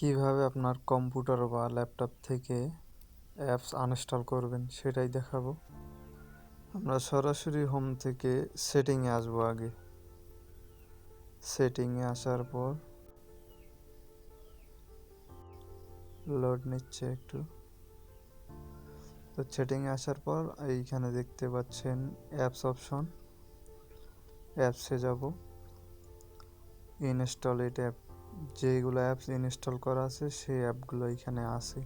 কীভাবে আপনার কম্পিউটার বা ল্যাপটপ থেকে অ্যাপস আনইনস্টল করবেন সেটাই দেখাবো। আমরা সরাসরি হোম থেকে সেটিংয়ে আসব আগে। সেটিংয়ে আসার পর লোড নিচ্ছে একটু। তো সেটিংয়ে আসার পর এইখানে দেখতে পাচ্ছেন অ্যাপস অপশন অ্যাপসে যাব। ইনস্টল ইট অ্যাপ যেগুলো অ্যাপস ইনস্টল করা আছে, সেই অ্যাপগুলো এখানে আছে।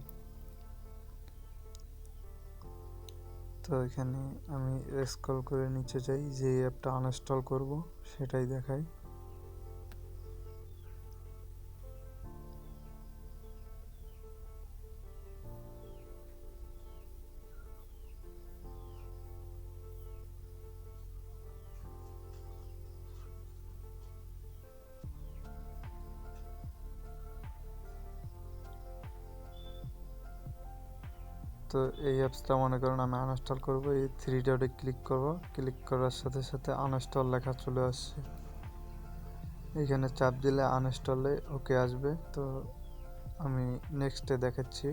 তো এখানে আমি স্ক্রল করে নিচে যাই যে অ্যাপটা আনইনস্টল করব, সেটাই দেখাই। তো এই অ্যাপসটা মনে করেন আমি আনইনস্টল করব, এই থ্রি ডটে ক্লিক করব। ক্লিক করার সাথে সাথে আনইনস্টল লেখা চলে আসছে। এখানে চাপ দিলে আনইনস্টলে ওকে আসবে। তো আমি নেক্সটে দেখাচ্ছি।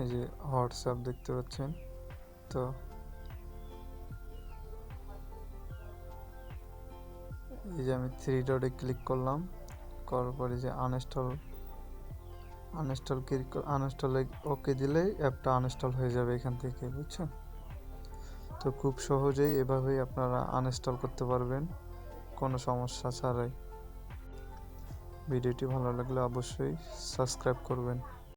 এই যে হোয়াটসঅ্যাপ দেখতে পাচ্ছেন। তো এই যে আমি থ্রি ডটে ক্লিক করলাম। করার পরে যে আনইনস্টল আনইনস্টল ক্লিক আনইনস্টলে ওকে দিলেই অ্যাপটা আনইনস্টল হয়ে যাবে এখান থেকে, বুঝছেন? তো খুব সহজেই এভাবেই আপনারা আনইনস্টল করতে পারবেন, কোনো সমস্যা ছাড়াই। ভিডিওটি ভালো লাগলে অবশ্যই সাবস্ক্রাইব করবেন।